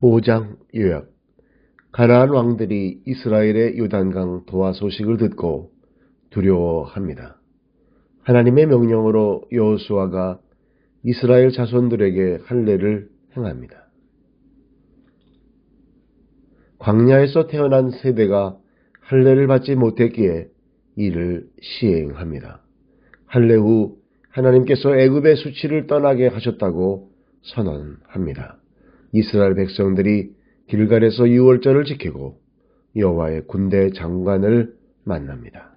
5장 요약 가나안 왕들이 이스라엘의 요단강 도하 소식을 듣고 두려워합니다. 하나님의 명령으로 여호수아가 이스라엘 자손들에게 할례를 행합니다. 광야에서 태어난 세대가 할례를 받지 못했기에 이를 시행합니다. 할례 후 하나님께서 애굽의 수치를 떠나게 하셨다고 선언합니다. 이스라엘 백성들이 길갈에서 유월절을 지키고 여호와의 군대 장관을 만납니다.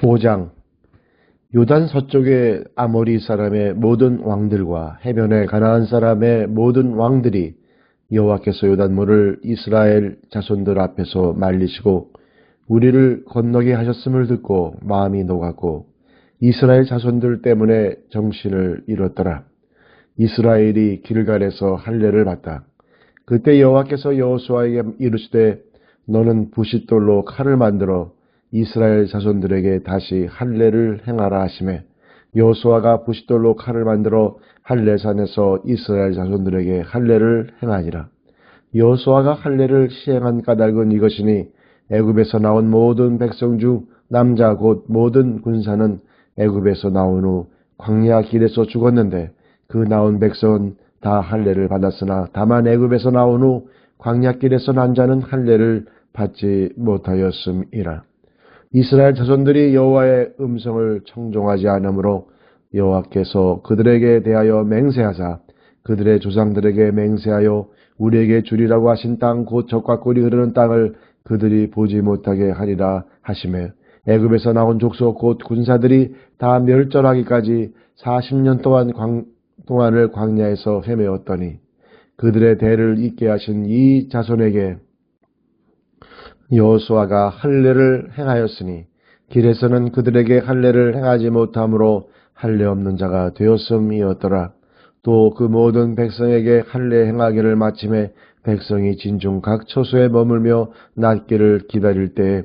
5장 요단 서쪽의 아모리 사람의 모든 왕들과 해변의 가나안 사람의 모든 왕들이 여호와께서 요단물을 이스라엘 자손들 앞에서 말리시고 우리를 건너게 하셨음을 듣고 마음이 녹았고 이스라엘 자손들 때문에 정신을 잃었더라. 이스라엘이 길갈에서 할례를 받다. 그때 여호와께서 여호수아에게 이르시되 너는 부싯돌로 칼을 만들어 이스라엘 자손들에게 다시 할례를 행하라 하시매 여호수아가 부싯돌로 칼을 만들어 할례산에서 이스라엘 자손들에게 할례를 행하니라. 여호수아가 할례를 시행한 까닭은 이것이니 애굽에서 나온 모든 백성 중 남자 곧 모든 군사는 애굽에서 나온 후 광야 길에서 죽었는데 그 나온 백성은 다 할례를 받았으나 다만 애굽에서 나온 후 광야 길에서 난 자는 할례를 받지 못하였음이라. 이스라엘 자손들이 여호와의 음성을 청종하지 않으므로 여호와께서 그들에게 대하여 맹세하사 그들의 조상들에게 맹세하여 우리에게 주리라고 하신 땅 곧 적과 꿀이 흐르는 땅을 그들이 보지 못하게 하리라 하시매 애굽에서 나온 족속 곧 군사들이 다 멸절하기까지 40년 동안 광, 동안을 광야에서 헤매었더니 그들의 대를 잇게 하신 이 자손에게 여호수아가 할례를 행하였으니 길에서는 그들에게 할례를 행하지 못함으로 할례 없는 자가 되었음이었더라. 또 그 모든 백성에게 할례 행하기를 마침에 백성이 진중 각 처소에 머물며 낫기를 기다릴 때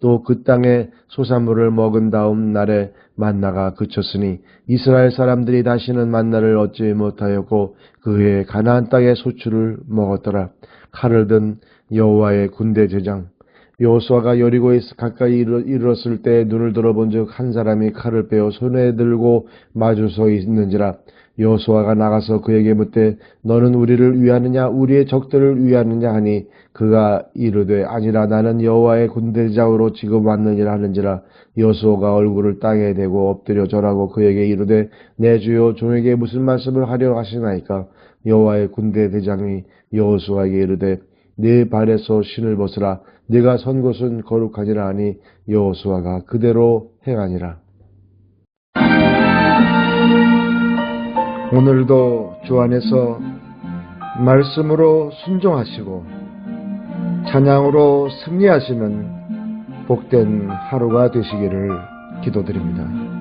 또 그 땅의 소산물을 먹은 다음 날에 만나가 그쳤으니 이스라엘 사람들이 다시는 만나를 얻지 못하였고 그 해에 가나안 땅의 소출을 먹었더라. 칼을 든 여호와의 군대 제장 여호수아가 여리고에 가까이 이르렀을 때 눈을 들어본즉 한 사람이 칼을 빼어 손에 들고 마주 서 있는지라 여호수아가 나가서 그에게 묻되 너는 우리를 위하느냐? 우리의 적들을 위하느냐? 하니 그가 이르되 아니라 나는 여호와의 군대장으로 지금 왔느니라 하는지라. 여호수아가 얼굴을 땅에 대고 엎드려 절하고 그에게 이르되 내 주여 종에게 무슨 말씀을 하려 하시나이까? 여호와의 군대 대장이 여호수아에게 이르되 네 발에서 신을 벗으라. 네가 선 곳은 거룩하니라 하니 여호수아가 그대로 행하니라. 오늘도 주 안에서 말씀으로 순종하시고 찬양으로 승리하시는 복된 하루가 되시기를 기도드립니다.